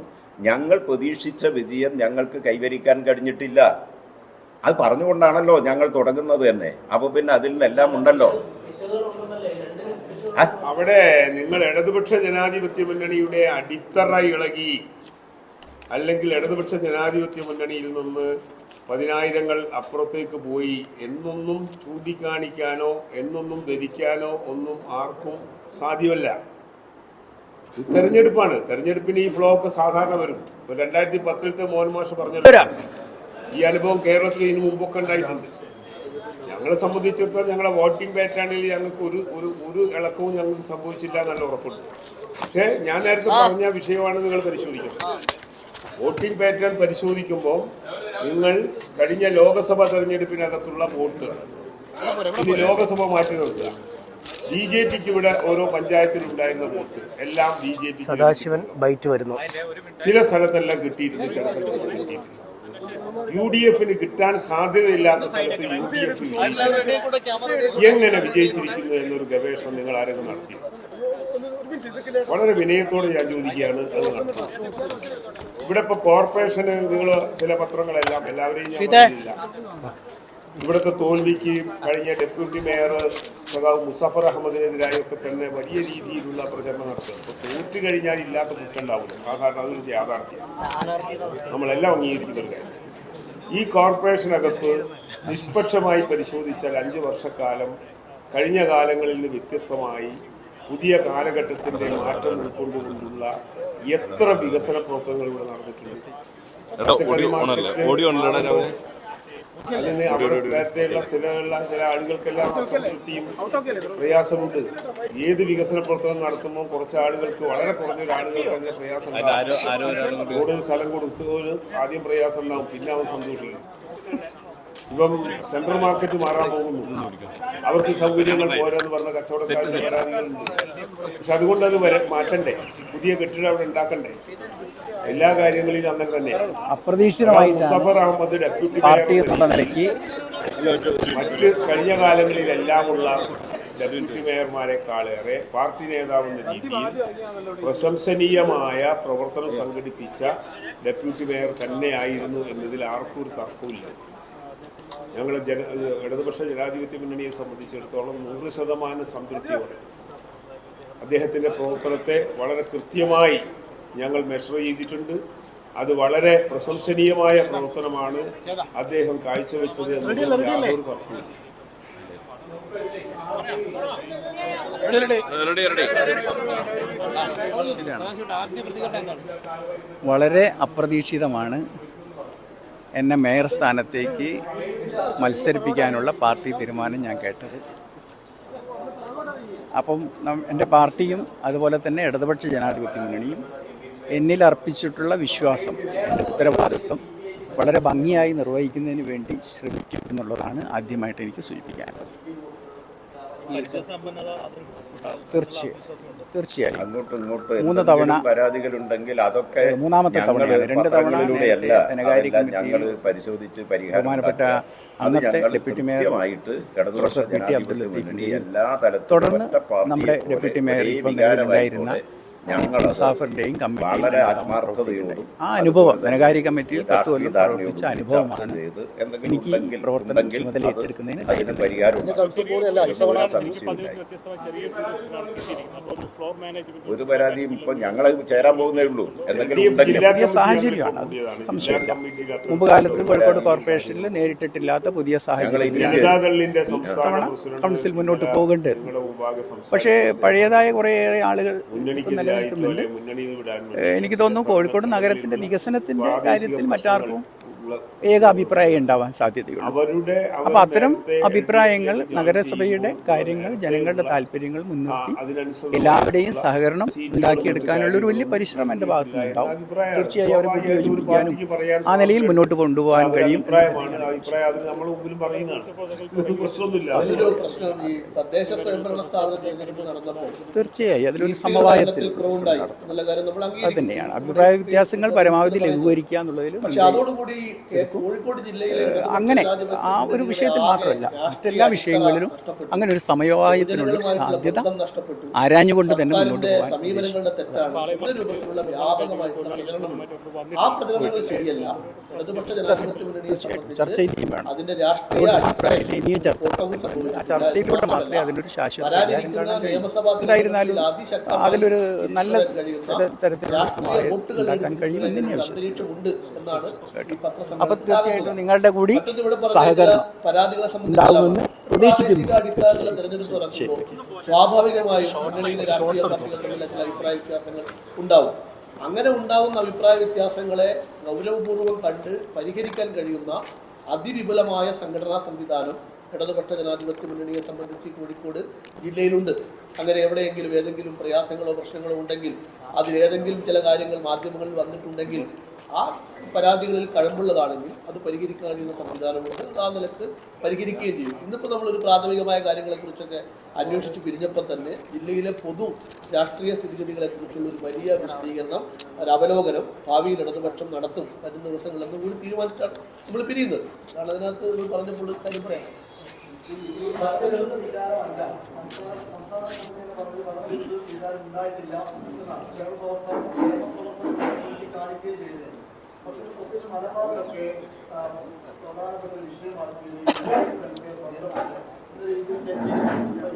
[SPEAKER 1] ഞങ്ങൾ പ്രതീക്ഷിച്ച വിജയം ഞങ്ങൾക്ക് കൈവരിക്കാൻ കഴിഞ്ഞിട്ടില്ല. അത് പറഞ്ഞുകൊണ്ടാണല്ലോ ഞങ്ങൾ തുടങ്ങുന്നത് തന്നെ. അപ്പോൾ പിന്നെ അതിൽ നിന്നെല്ലാം ഉണ്ടല്ലോ.
[SPEAKER 3] അവിടെ നിങ്ങൾ ഇടതുപക്ഷ ജനാധിപത്യ മുന്നണിയുടെ അടിത്തറ ഇളകി അല്ലെങ്കിൽ ഇടതുപക്ഷ ജനാധിപത്യ മുന്നണിയിൽ നിന്ന് പതിനായിരങ്ങൾ അപ്പുറത്തേക്ക് പോയി എന്നൊന്നും ചൂണ്ടിക്കാണിക്കാനോ എന്നൊന്നും ധരിക്കാനോ ഒന്നും ആർക്കും സാധ്യമല്ല. ഇത് തെരഞ്ഞെടുപ്പാണ്. തെരഞ്ഞെടുപ്പിന് ഈ ഫ്ലോ ഒക്കെ സാധാരണ വരും. ഇപ്പൊ രണ്ടായിരത്തി പത്തിലത്തെ മോഹൻ മാഷ് പറഞ്ഞല്ലോ. ഈ അനുഭവം കേരളത്തിൽ ഇതിനു മുമ്പൊക്കെ ഉണ്ടായിട്ടുണ്ട്. ഞങ്ങളെ സംബന്ധിച്ചിടത്തോളം ഞങ്ങളുടെ വോട്ടിംഗ് പാറ്റേണിൽ ഞങ്ങൾക്ക് ഒരു ഒരു ഒരു ഇളക്കവും ഞങ്ങൾക്ക് സംഭവിച്ചില്ല എന്നുള്ള ഉറപ്പുണ്ട്. പക്ഷേ ഞാൻ നേരത്തെ പറഞ്ഞ വിഷയമാണ് നിങ്ങൾ പരിശോധിക്കുന്നത് വോട്ടിംഗ് പാറ്റേൺ പരിശോധിക്കുമ്പോൾ നിങ്ങൾ കഴിഞ്ഞ ലോക്സഭ തെരഞ്ഞെടുപ്പിനകത്തുള്ള വോട്ടുകൾ ഇനി ലോക്സഭ മാറ്റി നിർത്തുക ബി ജെ പിക്ക് ഇവിടെ ഓരോ പഞ്ചായത്തിലുണ്ടായിരുന്ന വോട്ട്. എല്ലാം B J P
[SPEAKER 2] Sadasivan byte വരുന്നു.
[SPEAKER 3] ചില സ്ഥലത്തെല്ലാം കിട്ടിയിട്ടുണ്ട് ചില സ്ഥലത്ത് കിട്ടിയിട്ടുണ്ട്. യു ഡി എഫിന് കിട്ടാൻ സാധ്യതയില്ലാത്ത സ്ഥലത്ത് യു ഡി എഫ് എങ്ങനെ വിജയിച്ചിരിക്കുന്നു എന്നൊരു ഗവേഷണം നിങ്ങൾ ആരെങ്കിലും നടത്തി? വളരെ വിനയത്തോടെ ഞാൻ ചോദിക്കുകയാണ് അത് നടത്തുന്നത്. ഇവിടെ ഇപ്പൊ കോർപ്പറേഷന് നിങ്ങൾ ചില പത്രങ്ങളെല്ലാം എല്ലാവരെയും. ഇവിടുത്തെ തോൽവിക്ക് കഴിഞ്ഞ ഡെപ്യൂട്ടി മേയർ സഖാവ് മുസഫർ അഹമ്മദിനെതിരായൊക്കെ തന്നെ വലിയ രീതിയിലുള്ള പ്രചരണം നടത്തുക ഇപ്പൊ തോറ്റു കഴിഞ്ഞാൽ ഇല്ലാത്ത കുറ്റുണ്ടാവില്ല സാധാരണ അതൊരു യാഥാർത്ഥ്യം നമ്മളെല്ലാം അംഗീകരിക്കുന്ന ഒരു കാര്യം. ഈ കോർപ്പറേഷനകത്ത് നിഷ്പക്ഷമായി പരിശോധിച്ചാൽ അഞ്ച് വർഷക്കാലം കഴിഞ്ഞ കാലങ്ങളിൽ നിന്ന് വ്യത്യസ്തമായി പുതിയ കാലഘട്ടത്തിന്റെ മാറ്റം ഉൾക്കൊണ്ടുകൊണ്ടുള്ള എത്ര വികസന പ്രവർത്തനങ്ങൾ ഇവിടെ നടന്നിട്ടുണ്ട്. പച്ചക്കറി മാർക്കറ്റ് അതിന് അവിടെ നേരത്തെയുള്ള ചില ചില ആളുകൾക്കെല്ലാം അസംതൃപ്തിയും പ്രയാസമുണ്ട് ഏത് വികസന പ്രവർത്തനം നടത്തുമ്പോൾ കുറച്ച് ആളുകൾക്ക് വളരെ കുറഞ്ഞ ആളുകൾക്ക് അതിന് പ്രയാസം. കൂടുതൽ സ്ഥലം കൊടുത്തവന് ആദ്യം പ്രയാസം ഉണ്ടാവും പിന്നെ അവൻ സന്തോഷിക്കും. ഇപ്പം സെൻട്രൽ മാർക്കറ്റ് മാറാൻ പോകുന്നു. അവർക്ക് സൗകര്യങ്ങൾ പോരെന്ന് പറഞ്ഞ കച്ചവടക്കാരുടെ പരാതികളുണ്ട്. പക്ഷെ അതുകൊണ്ട് അത് വരെ മാറ്റണ്ടേ? പുതിയ കെട്ടിടം അവിടെ ഉണ്ടാക്കണ്ടേ? എല്ലാ കാര്യങ്ങളിലും അങ്ങനെ തന്നെ.
[SPEAKER 2] അപ്രതീക്ഷിതമായി
[SPEAKER 3] സഫർ അഹമ്മദ് ഡെപ്യൂട്ടി
[SPEAKER 2] നിലയ്ക്ക്
[SPEAKER 3] മറ്റ് കഴിഞ്ഞ കാലങ്ങളിലെല്ലാമുള്ള ഡെപ്യൂട്ടി മേയർമാരെക്കാളേറെ പാർട്ടി നേതാവെന്ന രീതിയിൽ പ്രശംസനീയമായ പ്രവർത്തനം സംഘടിപ്പിച്ച ഡെപ്യൂട്ടി മേയർ തന്നെയായിരുന്നു എന്നതിൽ ആർക്കും ഒരു തർക്കമില്ല ഞങ്ങൾ ജന ഇടതുപക്ഷ ജനാധിപത്യ മുന്നണിയെ സംബന്ധിച്ചിടത്തോളം നൂറ് ശതമാനം സംതൃപ്തിയോടെ അദ്ദേഹത്തിന്റെ പ്രവർത്തനത്തെ വളരെ കൃത്യമായി ഞങ്ങൾ മെഷർ ചെയ്തിട്ടുണ്ട്. അത് വളരെ പ്രശംസനീയമായ പ്രവർത്തനമാണ് അദ്ദേഹം കാഴ്ചവെച്ചത് എന്നതിൽ യാതൊരു
[SPEAKER 8] വളരെ അപ്രതീക്ഷിതമാണ് എന്നെ മേയർ സ്ഥാനത്തേക്ക് മത്സരിപ്പിക്കാനുള്ള പാർട്ടി തീരുമാനം ഞാൻ കേട്ടത്. അപ്പം എന്റെ പാർട്ടിയും അതുപോലെ തന്നെ ഇടതുപക്ഷ ജനാധിപത്യ മുന്നണിയും എന്നിൽ അർപ്പിച്ചിട്ടുള്ള വിശ്വാസം ഉത്തരവാദിത്വം വളരെ ഭംഗിയായി നിർവഹിക്കുന്നതിന് വേണ്ടി ശ്രമിക്കും എന്നുള്ളതാണ് ആദ്യമായിട്ട് എനിക്ക് സൂചിപ്പിക്കാനുള്ളത്. തീർച്ചയായും തീർച്ചയായും
[SPEAKER 1] അങ്ങോട്ടും ഇങ്ങോട്ടും
[SPEAKER 8] മൂന്ന്
[SPEAKER 1] തവണ
[SPEAKER 8] തവണ
[SPEAKER 1] പരാതികളുണ്ടെങ്കിൽ അതൊക്കെ
[SPEAKER 8] മൂന്നാമത്തെ തവണയാണ്. രണ്ട് തവണ ധനകാര്യ
[SPEAKER 1] ഞങ്ങൾ പരിശോധിച്ച്
[SPEAKER 8] ബഹുമാനപ്പെട്ട അന്നത്തെ ഡെപ്യൂട്ടി
[SPEAKER 1] മേയറുമായിട്ട്
[SPEAKER 8] പ്രൊഫസർ പി ടി അബ്ദുൽ
[SPEAKER 1] എല്ലാ തലത്തിലും
[SPEAKER 8] തുടർന്ന് നമ്മുടെ ഡെപ്യൂട്ടി മേയർ ഇപ്പം നിലവിലുണ്ടായിരുന്ന മുസാഫറിന്റെയും
[SPEAKER 1] വളരെ ആത്മാർത്ഥതയോടും
[SPEAKER 8] ആ അനുഭവം. ധനകാര്യ കമ്മിറ്റിയിൽ പത്ത് കൊല്ലം പ്രവർത്തിച്ച അനുഭവമാണ്. എനിക്ക്
[SPEAKER 1] ഉണ്ടെങ്കിൽ-
[SPEAKER 8] പ്രവർത്തനം ചുമതല ഏറ്റെടുക്കുന്നതിന്
[SPEAKER 1] ഒരു പരാതിയും ഇപ്പൊ ഞങ്ങൾ ചേരാൻ പോകുന്നേ ഉള്ളൂ. എന്തെങ്കിലും
[SPEAKER 8] സാഹചര്യമാണ് അത് സംശയമില്ല. മുമ്പ് കാലത്ത് കോഴിക്കോട് കോർപ്പറേഷനിൽ നേരിട്ടിട്ടില്ലാത്ത പുതിയ
[SPEAKER 3] സാഹചര്യം.
[SPEAKER 8] കൗൺസിൽ മുന്നോട്ട് പോകേണ്ടത് പക്ഷേ പഴയതായ കുറേയേറെ ആളുകൾ
[SPEAKER 3] മുന്നണിക്ക്
[SPEAKER 8] ഏഹ് എനിക്ക് തോന്നുന്നു കോഴിക്കോട് നഗരത്തിന്റെ വികസനത്തിന്റെ കാര്യത്തിൽ മറ്റാർക്കും ഏക അഭിപ്രായം ഉണ്ടാവാൻ സാധ്യതയുള്ളൂ
[SPEAKER 3] അവരുടെ
[SPEAKER 8] അപ്പൊ അത്തരം അഭിപ്രായങ്ങൾ നഗരസഭയുടെ കാര്യങ്ങൾ ജനങ്ങളുടെ താല്പര്യങ്ങൾ മുൻനിർത്തി എല്ലാവരുടെയും സഹകരണം ഉണ്ടാക്കിയെടുക്കാനുള്ള ഒരു വലിയ പരിശ്രമം എന്റെ ഭാഗത്തു നിന്നുണ്ടാവും തീർച്ചയായും അവരെ
[SPEAKER 3] സ്വാഭാവികമായിട്ടും ഒരു പാർട്ടിക്ക് പറയാൻ
[SPEAKER 8] ആ നിലയിൽ മുന്നോട്ട് കൊണ്ടുപോകാൻ കഴിയും തീർച്ചയായും അതിലൊരു സമവായത്തിൽ അത് തന്നെയാണ്. അഭിപ്രായ വ്യത്യാസങ്ങൾ പരമാവധി ലഘൂകരിക്കുക എന്നുള്ളതിൽ അങ്ങനെ ആ ഒരു വിഷയത്തിൽ മാത്രമല്ല മറ്റെല്ലാ വിഷയങ്ങളിലും അങ്ങനെ ഒരു സമയവായത്തിനുള്ള സാധ്യത ആരാഞ്ഞുകൊണ്ട് തന്നെ മുന്നോട്ട് പോകാൻ ചർച്ചയിലേക്ക് വേണം മാത്രമല്ല ഇനിയും ചർച്ച ആ ചർച്ചയിലൂടെ മാത്രമേ അതിനൊരു ശാശ്വത പരിഹാരം കാണാൻ എന്തായിരുന്നാലും അതിലൊരു നല്ല തരത്തിലുള്ള
[SPEAKER 2] സമയം
[SPEAKER 8] ഉണ്ടാക്കാൻ കഴിയുമെന്ന് ഞാൻ വിശ്വസിക്കുന്നു
[SPEAKER 2] പത്രസമ്മേളനത്തിൽ
[SPEAKER 8] അപ്പൊ തീർച്ചയായിട്ടും നിങ്ങളുടെ കൂടി സഹകരണം ഉണ്ടാകുമെന്ന് പ്രതീക്ഷിക്കുന്നു.
[SPEAKER 2] സ്വാഭാവികമായും അഭിപ്രായ വ്യത്യാസങ്ങൾ ഉണ്ടാവും. അങ്ങനെ ഉണ്ടാവുന്ന അഭിപ്രായ വ്യത്യാസങ്ങളെ ഗൗരവപൂർവം കണ്ട് പരിഹരിക്കാൻ കഴിയുന്ന അതിവിപുലമായ സംഘടനാ സംവിധാനം ഇടതുപക്ഷ ജനാധിപത്യ മുന്നണിയെ സംബന്ധിച്ച് കോഴിക്കോട് ജില്ലയിലുണ്ട്. അങ്ങനെ എവിടെയെങ്കിലും ഏതെങ്കിലും പ്രയാസങ്ങളോ പ്രശ്നങ്ങളോ ഉണ്ടെങ്കിൽ അതിലേതെങ്കിലും ചില കാര്യങ്ങൾ മാധ്യമങ്ങളിൽ വന്നിട്ടുണ്ടെങ്കിൽ ആ പരാതികളിൽ കഴമ്പുള്ളതാണെങ്കിൽ അത് പരിഹരിക്കാൻ കഴിയുന്ന സംവിധാനമുണ്ട് ആ നിലയ്ക്ക് പരിഹരിക്കുകയും ചെയ്യും. ഇന്നിപ്പോൾ നമ്മളൊരു പ്രാഥമികമായ കാര്യങ്ങളെക്കുറിച്ചൊക്കെ അന്വേഷിച്ച് പിരിഞ്ഞപ്പോൾ തന്നെ ജില്ലയിലെ പൊതു രാഷ്ട്രീയ സ്ഥിതിഗതികളെക്കുറിച്ചുള്ള ഒരു വലിയ വിശദീകരണം ഒരു അവലോകനം ഭാവിയിൽ ഇടതുപക്ഷം നടത്തും വരും ദിവസങ്ങളെന്ന് കൂടി തീരുമാനിച്ചാണ് നമ്മൾ പിരിയുന്നത്. കാരണം അതിനകത്ത് നമ്മൾ പറഞ്ഞപ്പോൾ കാര്യം പറയാം
[SPEAKER 5] ഉണ്ടായിട്ടില്ല. ക്ഷേമപ്രവർത്തനം ചെയ്തിരുന്നു. പക്ഷേ പ്രത്യേകിച്ച് മലബാറിലൊക്കെ പ്രധാനപ്പെട്ട ഒരു വിഷയമാണ്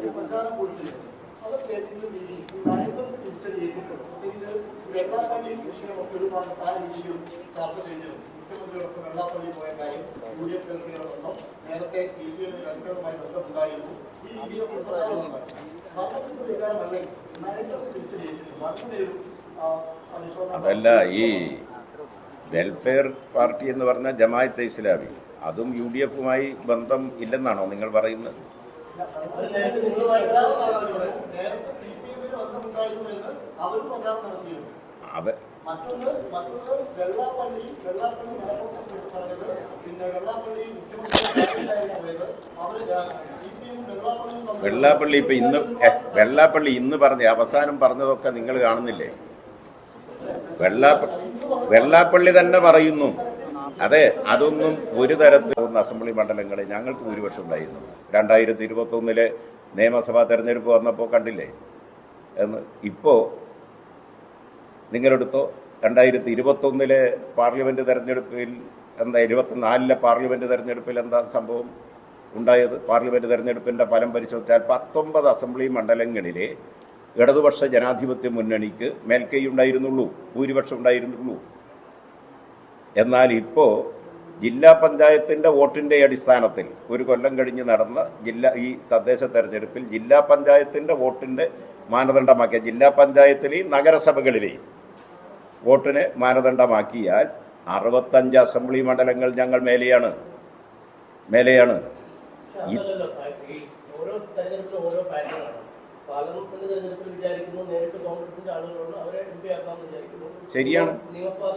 [SPEAKER 5] പ്രചാരം കൊടുത്തിട്ടുണ്ട് അതൊക്കെ ഏതെങ്കിലും രീതി ഈ നയങ്ങൾക്ക് തിരിച്ചടി ഏറ്റിട്ടുണ്ട് പ്രത്യേകിച്ച് വെള്ളാപ്പള്ളി വിഷയമൊക്കെ ഒരു ഭാഗത്ത് ആ രീതിയിലും ചർച്ച ചെയ്തിരുന്നു. മുഖ്യമന്ത്രിയോടൊപ്പം വെള്ളാപ്പള്ളി പോയ കാര്യം യു ഡി എഫ് വെൽഫെയറോടൊപ്പം നേരത്തെ സി പി എം വെൽഫെയറുമായി ബന്ധമുണ്ടായിരുന്നു. ഈ രീതിയിലൊക്കെ പ്രചാരണമുണ്ട് ഭരണത്തിന്റെ വികാരമല്ലെങ്കിൽ നയങ്ങൾക്ക് തിരിച്ചടി ഏറ്റിട്ടുണ്ട് അങ്ങനെ ഒരു ആ, അനുശോചനം
[SPEAKER 1] അതല്ല ഈ വെൽഫെയർ പാർട്ടി എന്ന് പറഞ്ഞാൽ ജമായത്തെ ഇസ്ലാമി. അതും യു ഡി എഫുമായി ബന്ധം ഇല്ലെന്നാണോ നിങ്ങൾ പറയുന്നത്? അവ
[SPEAKER 5] മറ്റൊന്ന് മറ്റൊന്ന് വെള്ളാപ്പള്ളി വെള്ളാപ്പള്ളി പറഞ്ഞത് പിന്നെ വെള്ളാപ്പള്ളി മുഖ്യമന്ത്രി പോയത് അവർ C P M Vellappally
[SPEAKER 1] Vellappally ഇപ്പൊ ഇന്ന് വെള്ളാപ്പള്ളി ഇന്ന് പറഞ്ഞ അവസാനം പറഞ്ഞതൊക്കെ നിങ്ങൾ കാണുന്നില്ലേ? വെള്ളാപ്പ വെള്ളാപ്പള്ളി തന്നെ പറയുന്നു. അതെ അതൊന്നും ഒരു തരത്തിൽ അസംബ്ലി മണ്ഡലങ്ങളിൽ ഞങ്ങൾക്ക് ഭൂരിപക്ഷം ഉണ്ടായിരുന്നു. രണ്ടായിരത്തി ഇരുപത്തി ഒന്നിലെ നിയമസഭാ തെരഞ്ഞെടുപ്പ് വന്നപ്പോൾ കണ്ടില്ലേ? എന്ന് ഇപ്പോൾ നിങ്ങളെടുത്തോ? രണ്ടായിരത്തി ഇരുപത്തൊന്നിലെ പാർലമെന്റ് തെരഞ്ഞെടുപ്പിൽ എന്താ ഇരുപത്തിനാലിലെ പാർലമെന്റ് തെരഞ്ഞെടുപ്പിൽ എന്താ സംഭവം ഉണ്ടായത്? പാർലമെന്റ് തെരഞ്ഞെടുപ്പിന്റെ ഫലം പരിശോധിച്ചാൽ പത്തൊമ്പത് അസംബ്ലി മണ്ഡലങ്ങളിലെ ഇടതുപക്ഷ ജനാധിപത്യ മുന്നണിക്ക് മേൽക്കൈ ഉണ്ടായിരുന്നുള്ളൂ ഭൂരിപക്ഷം ഉണ്ടായിരുന്നുള്ളൂ. എന്നാൽ ഇപ്പോൾ ജില്ലാ പഞ്ചായത്തിന്റെ വോട്ടിന്റെ അടിസ്ഥാനത്തിൽ ഒരു കൊല്ലം കഴിഞ്ഞ് നടന്ന ജില്ലാ ഈ തദ്ദേശ തെരഞ്ഞെടുപ്പിൽ ജില്ലാ പഞ്ചായത്തിന്റെ വോട്ടിന്റെ മാനദണ്ഡമാക്കിയ ജില്ലാ പഞ്ചായത്തിലെയും നഗരസഭകളിലെയും വോട്ടിന് മാനദണ്ഡമാക്കിയാൽ അറുപത്തഞ്ച് അസംബ്ലി മണ്ഡലങ്ങൾ ഞങ്ങൾ മേലെയാണ്. മേലെയാണ്.
[SPEAKER 9] ഓരോ പാർലമെന്റ് തെരഞ്ഞെടുപ്പിൽ വിചാരിക്കുന്നു നേരിട്ട് കോൺഗ്രസിന്റെ ആളുകളുണ്ട് അവരെ എം പി ആക്കാമെന്ന് വിചാരിക്കുന്നു.
[SPEAKER 1] ശരിയാണ്.
[SPEAKER 9] നിയമസഭാ